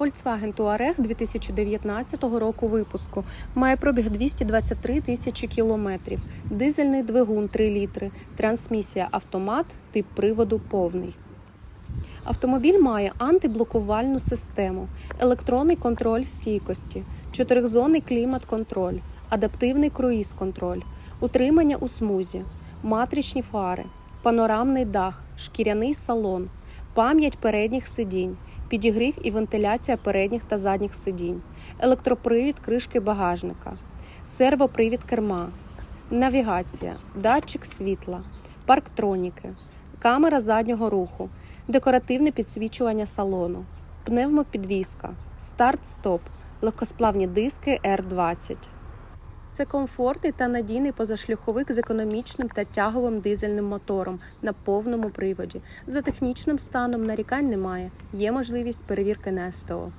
Volkswagen Touareg 2019 року випуску. Має пробіг 223 тисячі кілометрів. Дизельний двигун 3 літри. Трансмісія автомат, тип приводу повний. Автомобіль має антиблокувальну систему, електронний контроль стійкості, чотиризонний клімат-контроль, адаптивний круїз-контроль, утримання у смузі, матричні фари, панорамний дах, шкіряний салон, пам'ять передніх сидінь, підігрів і вентиляція передніх та задніх сидінь, електропривід кришки багажника, сервопривід керма, навігація, датчик світла, парктроніки, камера заднього руху, декоративне підсвічування салону, пневмопідвізка, старт-стоп, легкосплавні диски R20. Це комфортний та надійний позашлюховик з економічним та тяговим дизельним мотором на повному приводі. За технічним станом нарікань немає. Є можливість перевірки на.